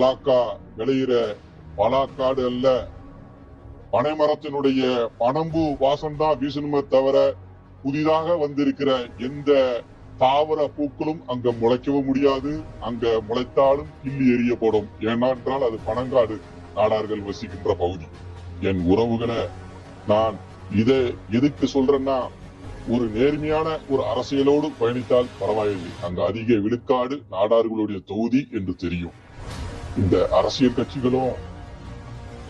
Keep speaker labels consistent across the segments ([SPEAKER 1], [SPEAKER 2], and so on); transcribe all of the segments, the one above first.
[SPEAKER 1] பலாக்கா விளையிற பலாக்காடு அல்ல. பனைமரத்தினுடைய பனம்பு வாசம் தான் வீசணுமே தவிர புதிதாக வந்திருக்கிற எந்த தாவர பூக்களும் அங்க முளைக்கவும் முடியாது. அங்க முளைத்தாலும் கிள்ளி எறியப்படும் ஏனென்றால் அது பனங்காடு நாடார்கள் வசிக்கின்ற பகுதி. என் உறவுகளை நான் இதை எதுக்கு சொல்றேன்னா ஒரு நேர்மையான ஒரு அரசியலோடு பயணித்தால் பரவாயில்லை. அங்க அதிக விழுக்காடு நாடார்களுடைய தொகுதி என்று தெரியும். இந்த அரசியல் கட்சிகளும்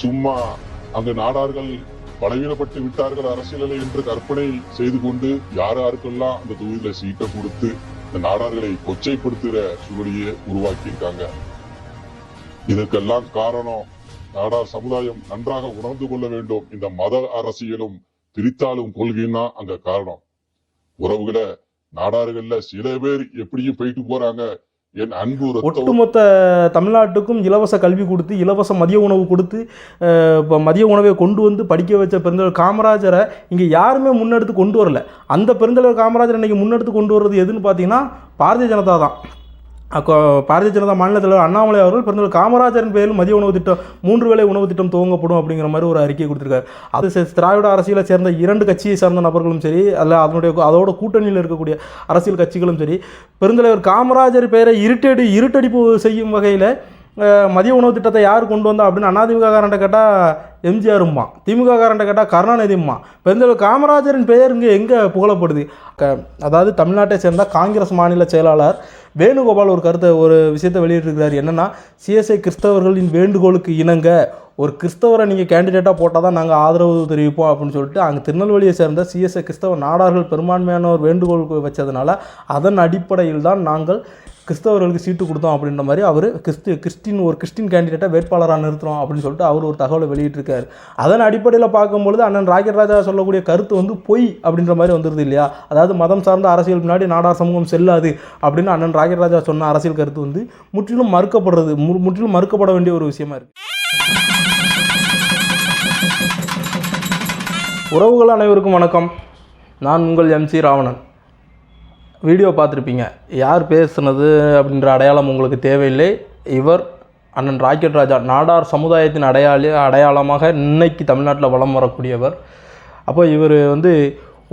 [SPEAKER 1] சும்மா அங்கு நாடார்கள் பலவீனப்பட்டு விட்டார்கள் அரசியலில் என்று கற்பனை செய்து கொண்டு யார் யாருக்கெல்லாம் அந்த தொகுதியில சீட்டை கொடுத்து இந்த நாடார்களை கொச்சைப்படுத்துகிற சூழலையே உருவாக்கியிருக்காங்க. இதற்கெல்லாம் காரணம் நாடார் சமுதாயம் நன்றாக உணர்ந்து கொள்ள வேண்டும். இந்த மத அரசியலும் பிரித்தாளும் கொள்கையும் தான் அங்க காரணம். உறவுகளை நாடார்கள்ல சில பேர் எப்படியும் போயிட்டு போறாங்க. என் அன்பு
[SPEAKER 2] ஒட்டுமொத்த தமிழ்நாட்டுக்கும் இலவச கல்வி கொடுத்து இலவச மதிய உணவு கொடுத்து இப்போ மதிய உணவை கொண்டு வந்து படிக்க வச்ச பெருந்தலைவர் காமராஜரை இங்கே யாருமே முன்னெடுத்து கொண்டு வரல. அந்த பெருந்தலைவர் காமராஜர் இன்னைக்கு முன்னெடுத்து கொண்டு வர்றது எதுன்னு பார்த்தீங்கன்னா பாரதிய ஜனதா தான். பாரதிய ஜனதா மாநில தலைவர் அண்ணாமலை அவர்கள் பெருந்தலைவர் காமராஜரின் பேரில் மதிய உணவு திட்டம் மூன்று வேளை உணவு திட்டம் துவங்கப்படும் அப்படிங்கிற மாதிரி ஒரு அறிக்கை கொடுத்துருக்காரு. அது திராவிட அரசியலை சேர்ந்த இரண்டு கட்சியை சார்ந்த நபர்களும் சரி அல்ல அதனுடைய அதோட கூட்டணியில் இருக்கக்கூடிய அரசியல் கட்சிகளும் சரி பெருந்தலைவர் காமராஜர் பெயரை இருட்டடி இருட்டடிப்பு செய்யும் வகையில் மதிய உணவு திட்டத்தை யார் கொண்டு வந்தா அப்படின்னு அதிமுக காரண்ட கேட்டால் எம்ஜிஆரும்மா திமுக காரண்ட கேட்டால் கருணாநிதிம்மா பெருந்தலைவர் காமராஜரின் பெயர் இங்கே எங்கே புகழப்படுது? க அதாவது தமிழ்நாட்டை சேர்ந்த காங்கிரஸ் மாநில செயலாளர் வேணுகோபால் ஒரு கருத்தை ஒரு விஷயத்தை வெளியிட்டிருக்கிறார். என்னென்னா சிஎஸ்ஐ கிறிஸ்தவர்களின் வேண்டுகோளுக்கு இணங்க ஒரு கிறிஸ்தவரை நீங்கள் கேண்டிடேட்டாக போட்டால் தான் நாங்கள் ஆதரவு தெரிவிப்போம் அப்படின்னு சொல்லிட்டு அங்கே திருநெல்வேலியை சேர்ந்த சிஎஸ்ஐ கிறிஸ்தவ நாடார்கள் பெரும்பான்மையானோர் வேண்டுகோள் வச்சதுனால அதன் அடிப்படையில் தான் நாங்கள் கிறிஸ்தவர்களுக்கு சீட்டு கொடுத்தோம் அப்படின்ற மாதிரி அவர் கிறிஸ்து கிறிஸ்டின் ஒரு கிறிஸ்டின் கேண்டிடேட்டை வேட்பாளராக நிறுத்துறோம் அப்படின்னு சொல்லிட்டு அவர் ஒரு தகவலை வெளியிட்டிருக்காரு. அதன் அடிப்படையில் பார்க்கும்பொழுது அண்ணன் ராக்கெட் ராஜா சொல்லக்கூடிய கருத்து வந்து பொய் அப்படின்ற மாதிரி வந்துருது இல்லையா? அதாவது மதம் சார்ந்த அரசியல் முன்னாடி நாடார் சமூகம் செல்லாது அப்படின்னு அண்ணன் ராக்கெட் ராஜா சொன்ன அரசியல் கருத்து வந்து முற்றிலும் மறுக்கப்படுறது மு- முற்றிலும் மறுக்கப்பட வேண்டிய ஒரு விஷயமா இருக்கு. உறவுகள் அனைவருக்கும் வணக்கம். நான் உங்கள் எம்சி ராவணன். வீடியோ பார்த்துருப்பீங்க. யார் பேசுனது அப்படின்ற அடையாளம் உங்களுக்கு தேவையில்லை. இவர் அண்ணன் ராக்கெட் ராஜா நாடார் சமுதாயத்தின் அடையாளி அடையாளமாக இன்னைக்கு தமிழ்நாட்டில் வலம் வரக்கூடியவர். அப்போ இவர் வந்து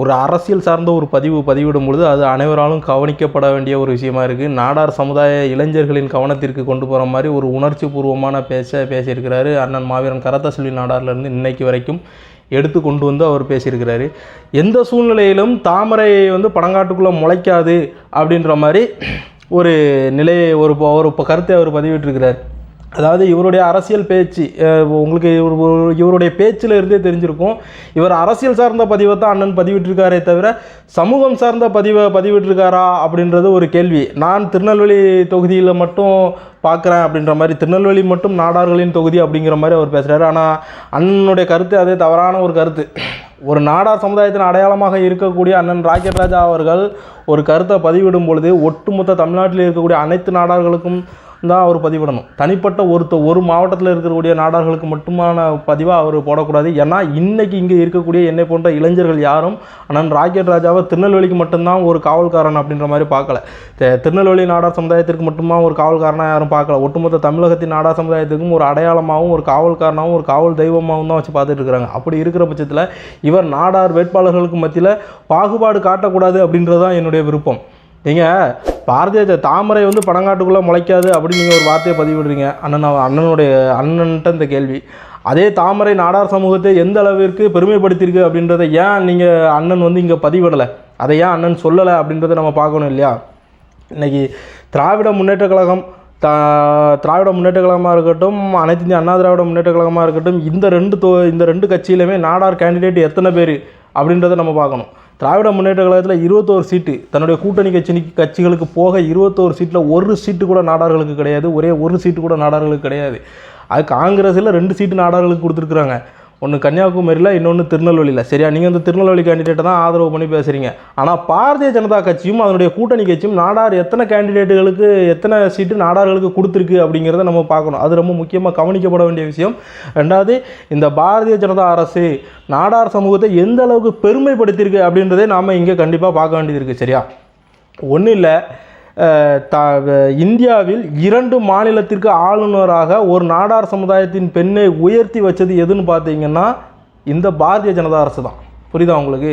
[SPEAKER 2] ஒரு அரசியல் சார்ந்த ஒரு பதிவு பதிவிடும் பொழுது அது அனைவராலும் கவனிக்கப்பட வேண்டிய ஒரு விஷயமா இருக்குது நாடார் சமுதாய இளைஞர்களின் கவனத்திற்கு கொண்டு போகிற மாதிரி ஒரு உணர்ச்சி பூர்வமான பேச பேசியிருக்கிறாரு அண்ணன் மாவீரன் கரத்தசெல்வி நாடார்லேருந்து இன்னைக்கு வரைக்கும். எடுத்து கொண்டு வந்து அவர் பேசியிருக்கிறாரு. எந்த சூழ்நிலையிலும் தாமரை வந்து பனங்காட்டுக்குள்ளே முளைக்காது அப்படின்ற மாதிரி ஒரு நிலையை ஒரு ஒரு கருத்தை அவர் பதிவிட்டிருக்கிறார். அதாவது இவருடைய அரசியல் பேச்சு உங்களுக்கு இவர் இவருடைய பேச்சில் இருந்தே தெரிஞ்சிருக்கும். இவர் அரசியல் சார்ந்த பதிவை தான் அண்ணன் பதிவிட்டிருக்காரே தவிர சமூகம் சார்ந்த பதிவை பதிவிட்டிருக்காரா அப்படின்றது ஒரு கேள்வி. நான் திருநெல்வேலி தொகுதியில் மட்டும் பார்க்குறேன் அப்படின்ற மாதிரி திருநெல்வேலி மட்டும் நாடார்களின் தொகுதி அப்படிங்கிற மாதிரி அவர் பேசுகிறாரு ஆனால் அண்ணனுடைய கருத்து அதே தவறான ஒரு கருத்து. ஒரு நாடார் சமுதாயத்தின் அடையாளமாக இருக்கக்கூடிய அண்ணன் ராக்கெட் ராஜா அவர்கள் ஒரு கருத்தை பதிவிடும் பொழுது ஒட்டுமொத்த தமிழ்நாட்டில் இருக்கக்கூடிய அனைத்து நாடார்களுக்கும் தான் அவர் பதிவிடணும். தனிப்பட்ட ஒருத்த ஒரு மாவட்டத்தில் இருக்கக்கூடிய நாடார்களுக்கு மட்டுமான பதிவாக அவர் போடக்கூடாது. ஏன்னா இன்றைக்கி இங்கே இருக்கக்கூடிய என்னை போன்ற இளைஞர்கள் யாரும் ஆனால் ராக்கெட் ராஜாவை திருநெல்வேலிக்கு மட்டும்தான் ஒரு காவல்காரன் அப்படின்ற மாதிரி பார்க்கல. திருநெல்வேலி நாடார் சமுதாயத்திற்கு மட்டுமா ஒரு காவல்காரனாக யாரும் பார்க்கல. ஒட்டுமொத்த தமிழகத்தின் நாடார் சமுதாயத்துக்கும் ஒரு அடையாளமாகவும் ஒரு காவல்காரனாகவும் ஒரு காவல் தெய்வமாகவும் தான் வச்சு பார்த்துட்டு இருக்கிறாங்க அப்படி இருக்கிற பட்சத்தில் இவர் நாடார் வேட்பாளர்களுக்கு மத்தியில் பாகுபாடு காட்டக்கூடாது அப்படின்றது தான் என்னுடைய விருப்பம். நீங்கள் பாரதிய தாமரை வந்து பணங்காட்டுக்குள்ளே முளைக்காது அப்படின்னு நீங்கள் ஒரு வார்த்தையை பதிவிடுறீங்க. அண்ணன் அண்ணனுடைய அண்ணன்ட்ட இந்த கேள்வி. அதே தாமரை நாடார் சமூகத்தை எந்த அளவிற்கு பெருமைப்படுத்தியிருக்கு அப்படின்றத ஏன் நீங்கள் அண்ணன் வந்து இங்கே பதிவிடலை? அதை ஏன் அண்ணன் சொல்லலை அப்படின்றத நம்ம பார்க்கணும் இல்லையா? இன்னைக்கு திராவிட முன்னேற்ற கழகம் த திராவிட முன்னேற்ற கழகமாக இருக்கட்டும் அனைத்து இந்திய அண்ணா திராவிட முன்னேற்ற கழகமாக இருக்கட்டும் இந்த ரெண்டு தோ இந்த ரெண்டு கட்சியிலுமே நாடார் கேண்டிடேட் எத்தனை பேர் அப்படின்றத நம்ம பார்க்கணும். திராவிட முன்னேற்ற கழகத்தில் இருபத்தோரு சீட்டு தன்னுடைய கூட்டணி கட்சி கட்சிகளுக்கு போக இருபத்தோரு சீட்டில் ஒரு சீட்டு கூட நாடார்களுக்கு கிடையாது ஒரே ஒரு சீட்டு கூட நாடார்களுக்கு கிடையாது. அது காங்கிரஸில் ரெண்டு சீட்டு நாடார்களுக்கு கொடுத்துருக்குறாங்க. ஒன்று கன்னியாகுமரியில் இன்னொன்று திருநெல்வேலியில். சரியா? நீங்கள் வந்து திருநெல்வேலி கேண்டிடேட்டை தான் ஆதரவு பண்ணி பேசுகிறீங்க ஆனால் பாரதிய ஜனதா கட்சியும் அதனுடைய கூட்டணி கட்சியும் நாடார் எத்தனை கேண்டிடேட்டுகளுக்கு எத்தனை சீட்டு நாடார்களுக்கு கொடுத்துருக்கு அப்படிங்கிறத நம்ம பார்க்கணும். அது ரொம்ப முக்கியமாக கவனிக்கப்பட வேண்டிய விஷயம். ரெண்டாவது இந்த பாரதிய ஜனதா அரசு நாடார் சமூகத்தை எந்த அளவுக்கு பெருமைப்படுத்தியிருக்கு அப்படின்றதே நாம் இங்கே கண்டிப்பாக பார்க்க வேண்டியது இருக்குது சரியா? ஒன்றும் இல்லை த இந்தியாவில் இரண்டு மாநிலத்திற்கு ஆளுநராக ஒரு நாடார் சமுதாயத்தின் பெண்ணை உயர்த்தி வச்சது எதுன்னு பார்த்தீங்கன்னா இந்த பாரதிய ஜனதா அரசு தான். புரியுதா உங்களுக்கு?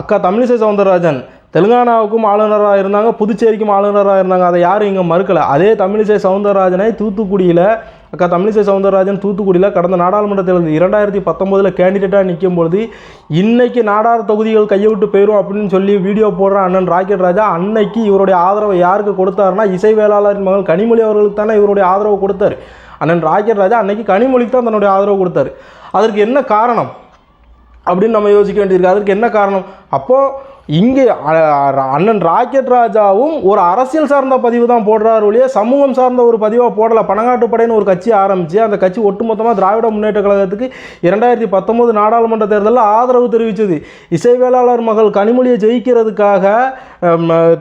[SPEAKER 2] அக்கா தமிழிசை சவுந்தரராஜன் தெலுங்கானாவுக்கும் ஆளுநராக இருந்தாங்க புதுச்சேரிக்கும் ஆளுநராக இருந்தாங்க அதை யாரும் இங்கே மறுக்கலை. அதே தமிழிசை சவுந்தரராஜனை தூத்துக்குடியில் அக்கா தமிழிசை சவுந்தரராஜன் தூத்துக்குடியில் கடந்த நாடாளுமன்ற தேர்தல் இரண்டாயிரத்தி பத்தொம்போதில் கேண்டிடேட்டாக நிற்கும் பொழுது இன்னைக்கு நாடார் தொகுதிகள் கையை விட்டு போயிடும் அப்படின்னு சொல்லி வீடியோ போடுற அண்ணன் ராக்கெட் ராஜா அன்னைக்கு இவருடைய ஆதரவை யாருக்கு கொடுத்தாருன்னா இசை வேளாளரின் மகள் கனிமொழி அவர்களுக்கு தானே இவருடைய ஆதரவு கொடுத்தார். அண்ணன் ராக்கெட் ராஜா அன்னைக்கு கனிமொழிக்கு தான் தன்னுடைய ஆதரவு கொடுத்தாரு. அதற்கு என்ன காரணம்? அப்படின்னு நம்ம யோசிக்க வேண்டியிருக்கு. அதற்கு என்ன காரணம்? அப்போது இங்கே அண்ணன் ராக்கெட் ராஜாவும் ஒரு அரசியல் சார்ந்த பதிவு தான் போடுறாரு ஒழிய சமூகம் சார்ந்த ஒரு பதிவாக போடலை. பனங்காட்டுப்படைன்னு ஒரு கட்சி ஆரம்பித்து அந்த கட்சி ஒட்டுமொத்தமாக திராவிட முன்னேற்ற கழகத்துக்கு இரண்டாயிரத்தி பத்தொம்போது நாடாளுமன்ற தேர்தலில் ஆதரவு தெரிவித்தது இசைவேளாளர் மகள் கனிமொழியை ஜெயிக்கிறதுக்காக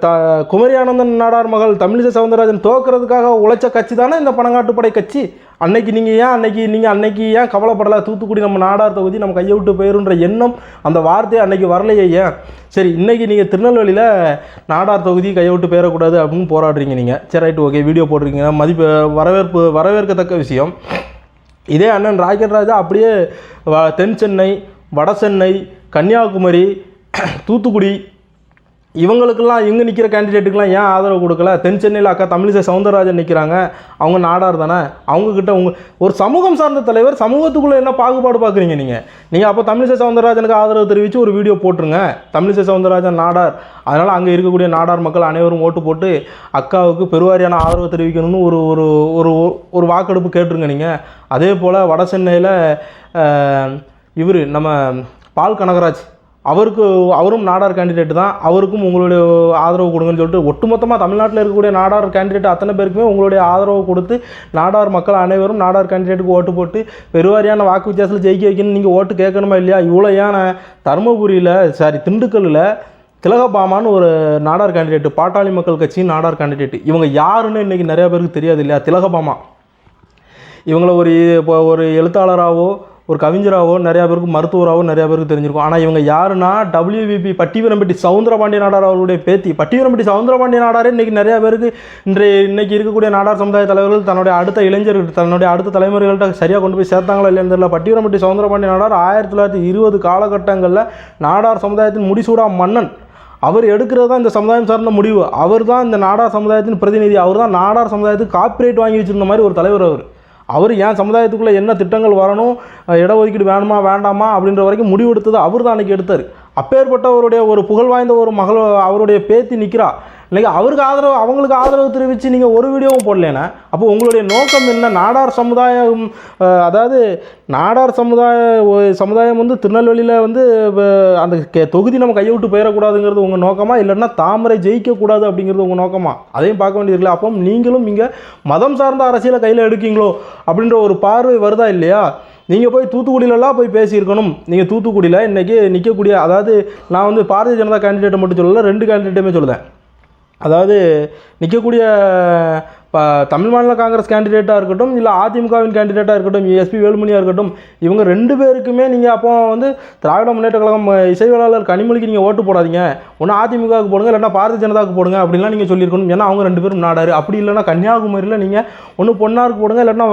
[SPEAKER 2] த குமரி ஆனந்தன் நாடார் மகள் தமிழிசை சவுந்தரராஜன் தோக்கிறதுக்காக உழைச்ச கட்சி தானே இந்த பனங்காட்டுப்படை கட்சி? அன்னைக்கு நீங்கள் ஏன் அன்னைக்கு நீங்கள் அன்னைக்கு ஏன் கவலைப்படலை? தூத்துக்குடி நம்ம நாடார் தொகுதி நம்ம கையை விட்டு போயிருன்ற எண்ணம் அந்த வார்த்தையை அன்னைக்கு வரலையே ஏன்? சரி இன்னைக்கு நீங்கள் திருநெல்வேலியில் நாடார் தொகுதி கையை விட்டு போயிடக்கூடாது அப்படின்னு போராடுறீங்க நீங்கள் சரி ரைட்டு ஓகே வீடியோ போடுறீங்க மதிப்பு வரவேற்பு வரவேற்கத்தக்க விஷயம். இதே அண்ணன் ராக்கெட் ராஜா அப்படியே வ- தென் சென்னை வட சென்னை கன்னியாகுமரி தூத்துக்குடி இவங்களுக்கெல்லாம் இங்கே நிற்கிற கேண்டிடேட்டுக்கெலாம் ஏன் ஆதரவு கொடுக்கல? தென் சென்னையில் அக்கா தமிழிசை சவுந்தரராஜன் நிற்கிறாங்க அவங்க நாடார் தானே? அவங்கக்கிட்ட உங்கள் ஒரு சமூகம் சார்ந்த தலைவர் சமூகத்துக்குள்ளே என்ன பாகுபாடு பார்க்குறீங்க நீங்கள் நீங்கள் அப்போ தமிழிசை சவுந்தரராஜனுக்கு ஆதரவு தெரிவித்து ஒரு வீடியோ போட்டுருங்க. தமிழிசை சவுந்தரராஜன் நாடார். அதனால் அங்கே இருக்கக்கூடிய நாடார் மக்கள் அனைவரும் ஓட்டு போட்டு அக்காவுக்கு பெருவாரியான ஆதரவு தெரிவிக்கணும்னு ஒரு ஒரு ஒரு ஒரு வாக்கெடுப்பு கேட்டுருங்க நீங்கள் அதே போல் வட சென்னையில் இவர் நம்ம பால் கனகராஜ். அவருக்கு அவரும் நாடார் கேண்டிடேட் தான். அவருக்கும் உங்களுடைய ஆதரவு கொடுங்கன்னு சொல்லிட்டு ஒட்டுமொத்தமாக தமிழ்நாட்டில் இருக்கக்கூடிய நாடார் கேண்டிடேட் அத்தனை பேருக்குமே உங்களுடைய ஆதரவு கொடுத்து நாடார் மக்கள் அனைவரும் நாடார் கேண்டிடேட்டுக்கு ஓட்டு போட்டு பெருவாரியான வாக்கு வித்தியாசத்தில் ஜெயிக்க வைக்கணும்னு நீங்கள் ஓட்டு கேட்கணுமா இல்லையா? இவ்வளோ ஏன் தருமபுரியில் சாரி திண்டுக்கல்லில் திலகபாமான்னு ஒரு நாடார் கேண்டிடேட்டு பாட்டாளி மக்கள் கட்சியின் நாடார் கேண்டிடேட் இவங்க யாருன்னு இன்றைக்கி நிறையா பேருக்கு தெரியாது இல்லையா? திலகபாமா. இவங்கள ஒரு இப்போ ஒரு எழுத்தாளராகவோ ஒரு கவிஞராகவோ நிறையா பேருக்கு மருத்துவராகவோ நிறையா பேருக்கு தெரிஞ்சிருக்கும். ஆனால் இவங்க யாருன்னா டபிள்யூபிபி பட்டிவரம்பட்டி சவுந்தரபாண்டிய நாடார் அவருடைய பேத்தி. பட்டிவரம்பட்டி சவுந்தரபாண்டிய நாடாரே இன்றைக்கி நிறையா பேருக்கு இன்றைய இன்றைக்கி இருக்கக்கூடிய நாடார் சமுதாய தலைவர்கள் தன்னுடைய அடுத்த இளைஞர்கள் தன்னுடைய அடுத்த தலைமுறைகள்கிட்ட சரியாக கொண்டு போய் சேர்த்தாங்களா இல்லைன்னு தெரியல. பட்டிவரம்பட்டி சவுந்தரபாண்டிய நாடார் ஆயிரத்தி தொள்ளாயிரத்தி இருபது காலகட்டங்களில் நாடார் சமுதாயத்தின் முடிசூடா மன்னன். அவர் எடுக்கிறது தான் இந்த சமுதாயம் சார்ந்த முடிவு. அவர் தான் இந்த நாடார் சமுதாயத்தின் பிரதிநிதி. அவர் தான் நாடார் சமுதாயத்துக்கு காப்பிரைட் வாங்கி வச்சிருந்த மாதிரி ஒரு தலைவர் அவர். அவர் ஏன் சமுதாயத்துக்குள்ளே என்ன திட்டங்கள் வரணும் இடஒதுக்கீடு வேணுமா வேண்டாமா அப்படின்ற வரைக்கும் முடிவெடுத்தது அவர் தான் அன்றைக்கி எடுத்தார். அப்பேற்பட்டவருடைய ஒரு புகழ் வாய்ந்த ஒரு மகள் அவருடைய பேத்தி நிற்கிறா இன்னைக்கு அவருக்கு ஆதரவு அவங்களுக்கு ஆதரவு தெரிவித்து நீங்கள் ஒரு வீடியோவும் போடலேன்னா அப்போ உங்களுடைய நோக்கம் என்ன? நாடார் சமுதாயம் அதாவது நாடார் சமுதாய சமுதாயம் வந்து திருநெல்வேலியில் வந்து அந்த கே- தொகுதி நம்ம கையை விட்டு போயிடக்கூடாதுங்கிறது உங்கள் நோக்கமா? இல்லைன்னா தாமரை ஜெயிக்கக்கூடாது அப்படிங்கிறது உங்கள் நோக்கமா? அதையும் பார்க்க வேண்டியதில்லை அப்போ நீங்களும் இங்கே மதம் சார்ந்த அரசியலை கையில் எடுக்கீங்களோ அப்படின்ற ஒரு பார்வை வருதா இல்லையா? நீங்கள் போய் தூத்துக்குடியிலலாம் போய் பேசியிருக்கணும். நீங்கள் தூத்துக்குடியில் இன்றைக்கி நிற்கக்கூடிய அதாவது நான் வந்து பாரதிய ஜனதா கேண்டிடேட்டை மட்டும் சொல்லலை ரெண்டு கேண்டிடேட்டுமே சொல்லுதேன். அதாவது நிற்கக்கூடிய இப்போ தமிழ் மாநில காங்கிரஸ் கேண்டிடேட்டாக இருக்கட்டும் இல்லை அதிமுகவின் கேண்டிடேட்டாக இருக்கட்டும் எஸ்பி வேலுமணியாக இருக்கட்டும் இவங்க ரெண்டு பேருக்குமே நீங்கள் அப்போ வந்து திராவிட முன்னேற்ற கழகம் அஹ், இசைவேளாளர் கனிமொழிக்கு நீங்கள் ஓட்டு போடாதீங்க. ஒன்று அதிமுகவுக்கு போடுங்க இல்லைன்னா பாரதிய ஜனதாவுக்கு போடுங்க அப்படின்லாம் நீங்கள் சொல்லியிருக்கணும். ஏன்னா அவங்க ரெண்டு பேரும் நாடாரு அப்படி இல்லைன்னா கன்னியாகுமரியில் நீங்கள் ஒன்று பொன்னாருக்கு போடுங்க இல்லைன்னா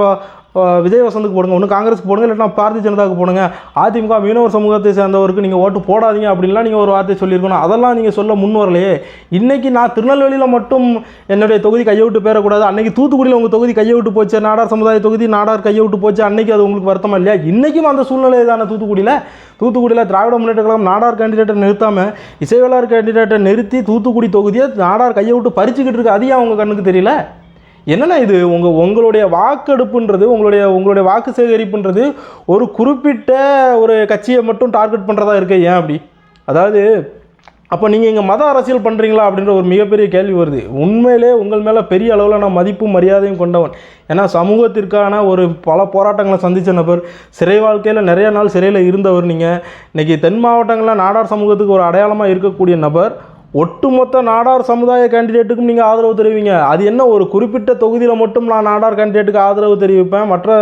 [SPEAKER 2] விஜய் வசந்துக்கு போடுங்க. ஒன்று காங்கிரஸுக்கு போடுங்க இல்லைன்னா பாரதிய ஜனதாவுக்கு போடுங்க. அதிமுக மீனவர் சமூகத்தை சேர்ந்தவருக்கு நீங்கள் ஓட்டு போடாதீங்க அப்படின்லாம் நீங்கள் ஒரு வார்த்தை சொல்லியிருக்கணும். அதெல்லாம் நீங்கள் சொல்ல முன் வரலையே. இன்றைக்கி நான் திருநெல்வேலியில் மட்டும் என்னுடைய தொகுதி கையை விட்டு பேரக்கூடாது அன்னைக்கு தூத்துக்குடியில் உங்கள் தொகுதி கையை விட்டு போச்சு. நாடார் சமுதாய தொகுதி நாடார் கையை விட்டு போச்சு. அன்றைக்கி அது உங்களுக்கு வருத்தமாக இல்லையா? இன்றைக்கும் அந்த சூழ்நிலை தானே தூத்துக்குடியில்? தூத்துக்குடியில் திராவிட முன்னேற்ற கழகம் நாடார் கேண்டிடேட்டை நிறுத்தாமல் இசைவேளார் கேண்டிடேட்டை நிறுத்தி தூத்துக்குடி தொகுதியை நாடார் கையை விட்டு பறிச்சுக்கிட்டு இருக்கு. அது ஏன் அவங்க கண்ணுக்கு தெரியல? என்னென்னா இது? உங்கள் உங்களுடைய வாக்கெடுப்புன்றது உங்களுடைய உங்களுடைய வாக்கு சேகரிப்புன்றது ஒரு குறிப்பிட்ட ஒரு கட்சியை மட்டும் டார்கெட் பண்ணுறதா இருக்க ஏன் அப்படி? அதாவது அப்போ நீங்கள் இங்கே மத அரசியல் பண்ணுறீங்களா அப்படின்ற ஒரு மிகப்பெரிய கேள்வி வருது. உண்மையிலே உங்கள் மேலே பெரிய அளவில் நான் மதிப்பும் மரியாதையும் கொண்டவன். ஏன்னா சமூகத்திற்கான ஒரு பல போராட்டங்களை சந்தித்த நபர் சிறை வாழ்க்கையில் நிறைய நாள் சிறையில் இருந்தவர் நீங்கள் இன்றைக்கி தென் மாவட்டங்களில் நாடார் சமூகத்துக்கு ஒரு அடையாளமாக இருக்கக்கூடிய நபர் ஒட்டுமொத்த நாடார் சமுதாய கேண்டிடேட்டுக்கும் நீங்கள் ஆதரவு தெரிவிங்க. அது என்ன ஒரு குறிப்பிட்ட தொகுதியில் மட்டும் நான் நாடார் கேண்டிடேட்டுக்கு ஆதரவு தெரிவிப்பேன். மற்ற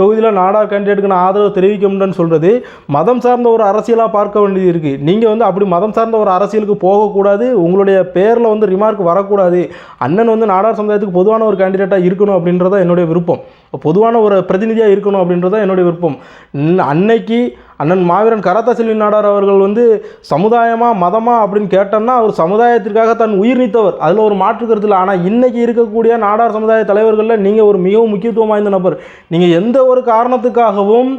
[SPEAKER 2] தொகுதியில் நாடார் கேண்டிடேட்டுக்கு நான் ஆதரவு தெரிவிக்க முடியும்னு சொல்கிறது மதம் சார்ந்த ஒரு அரசியலாக பார்க்க வேண்டியது இருக்குது நீங்கள் வந்து அப்படி மதம் சார்ந்த ஒரு அரசியலுக்கு போகக்கூடாது. உங்களுடைய பேரில் வந்து ரிமார்க் வரக்கூடாது. அண்ணன் வந்து நாடார் சமுதாயத்துக்கு பொதுவான ஒரு கேண்டிடேட்டாக இருக்கணும் அப்படின்றத என்னுடைய விருப்பம். பொதுவான ஒரு பிரதிநிதியாக இருக்கணும் அப்படின்றத என்னுடைய விருப்பம். அன்னைக்கு அண்ணன் மாவீரன் கராத்தா செல்வி நாடார் அவர்கள் வந்து சமுதாயமா மதமா? அப்படின்னு கேட்டோம்னா அவர் சமுதாயத்திற்காக தன் உயிர் நீத்தவர். அதில் ஒரு மாற்று கருத்து இல்லை. ஆனால் இன்றைக்கி இருக்கக்கூடிய நாடார் சமுதாய தலைவர்களில் நீங்கள் ஒரு மிகவும் முக்கியத்துவம் வாய்ந்த நபர். நீங்கள் எந்த ஒரு காரணத்துக்காகவும்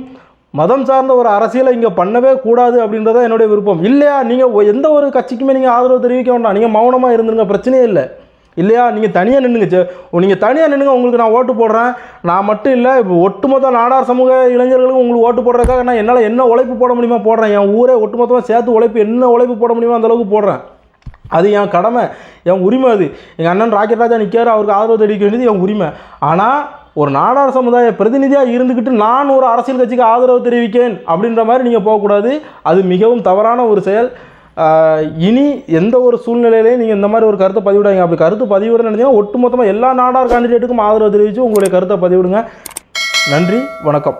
[SPEAKER 2] மதம் சார்ந்த ஒரு அரசியலை இங்கே பண்ணவே கூடாது அப்படின்றத என்னுடைய விருப்பம். இல்லையா? நீங்கள் எந்த ஒரு கட்சிக்குமே நீங்கள் ஆதரவு தெரிவிக்க வேண்டாம். நீங்கள் மௌனமாக இருந்துருங்க. பிரச்சனையே இல்லை. இல்லையா? நீங்கள் தனியாக நின்றுங்க நீங்கள் தனியாக நின்றுங்க உங்களுக்கு நான் ஓட்டு போடுறேன். நான் மட்டும் இல்லை இப்போ ஒட்டுமொத்த நாடார் சமூக இளைஞர்களுக்கும் உங்களுக்கு ஓட்டு போடுறதுக்காக நான் என்னால் என்ன உழைப்பு போட முடியுமா போடுறேன். என் ஊரே ஒட்டுமொத்தமாக சேர்த்து உழைப்பு என்ன உழைப்பு போட முடியுமோ அந்தளவுக்கு போடுறேன். அது என் கடமை என் உரிமை அது. எங்கள் அண்ணன் ராக்கெட் ராஜா நிற்காரு அவருக்கு ஆதரவு தெரிவிக்க வேண்டியது என் உரிமை. ஆனால் ஒரு நாடார் சமுதாய பிரதிநிதியாக இருந்துக்கிட்டு நான் ஒரு அரசியல் கட்சிக்கு ஆதரவு தெரிவிக்கேன் அப்படின்ற மாதிரி நீங்கள் போகக்கூடாது. அது மிகவும் தவறான ஒரு செயல். இனி எந்த ஒரு சூழ்நிலையிலையும் நீங்கள் இந்த மாதிரி ஒரு கருத்தை பதிவிடாங்க அப்படி கருத்து பதிவிட நினைச்சீங்கன்னா ஒட்டுமொத்தமாக எல்லா நாடார் கேண்டிடேட்டுக்கும் ஆதரவு தெரிவித்து உங்களுடைய கருத்தை பதிவிடுங்க. நன்றி வணக்கம்.